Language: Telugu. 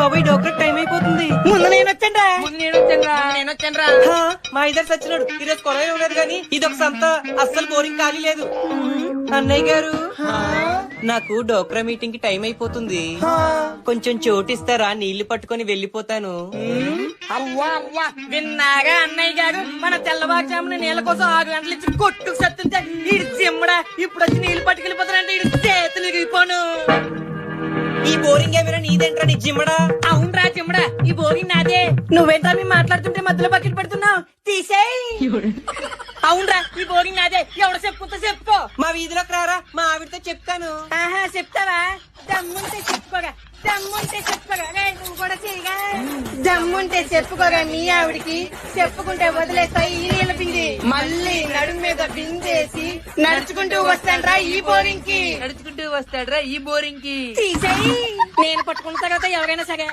బాబాయ్ డోక్టర్ టైం అయిపోతుంది. ముందు నేను మా ఇద్దరు సచ్చినాడు. ఈరోజు కొలవే ఉండదు కానీ ఇది ఒక సంత అస్సలు బోరింగ్ ఖాళీ లేదు. అన్నయ్య గారు నాకు డోక్రా మీటింగ్కి టైం అయిపోతుంది. కొంచెం చోటిస్తారా నీళ్ళు పట్టుకొని వెళ్ళిపోతాను. అవ్వా అవ్వా. విన్నాగా అన్నయ్య గారు? మన తెల్లవారుజామున నీళ్ళ కోసం ఆరు గంటల నుంచి కొట్టుకు సత్తుంటే ఇప్పుడు వచ్చి నీళ్ళు పట్టుకెళ్ళిపోతానంటే ఈ బోరింగ్ ఏమైనా నీదేంట్రా నీ జిమ్మడా? అవునరా చిమ్మడా ఈ బోగి నాదే. నువ్వేంట్రా మేము మాట్లాడుతుంటే మధ్యలో బకెట్ పెడుతున్నావు? తీసేయ్. అవునరా ఈ బోగి నాదే. ఎవడ చెప్పుకుంటా చెప్పుకో మా వీధిలోకి రారా మా ఆవిడతో చెప్తాను. ఆహా చెప్తావా? దమ్ముంటే చెప్పుకోగా దమ్ముంటే చెప్పుకోగా రేయ్, నువ్వు కూడా చేయగా. దమ్ముంటే చెప్పుకోగా మీ ఆవిడికి. చెప్పుకుంటే వదిలేస్తాయి ఈ నీళ్ళ మళ్ళీ బిందేసి నడుచుకుంటూ వస్తాండ్రా ఈ బోరింగ్కి నడుచుకుంటూ వస్తాడ్రా ఈ బోరింగ్కి తీసేయి. నేను పట్టుకున్న తర్వాత ఎవరైనా సరే.